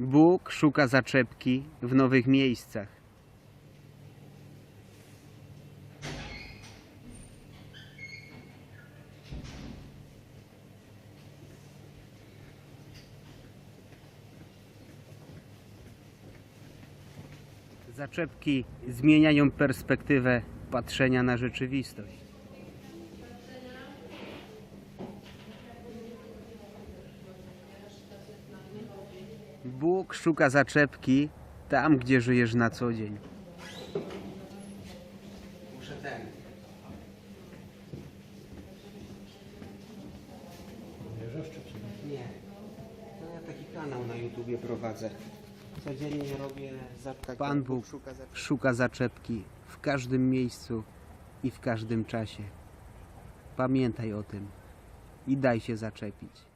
Bóg szuka zaczepki w nowych miejscach. Zaczepki zmieniają perspektywę patrzenia na rzeczywistość. Bóg szuka zaczepki tam, gdzie żyjesz na co dzień. Muszę ten. Nie. To ja taki kanał na YouTubie prowadzę. Codziennie robię zaczepki. Pan Bóg szuka za szuka zaczepki w każdym miejscu i w każdym czasie. Pamiętaj o tym i daj się zaczepić.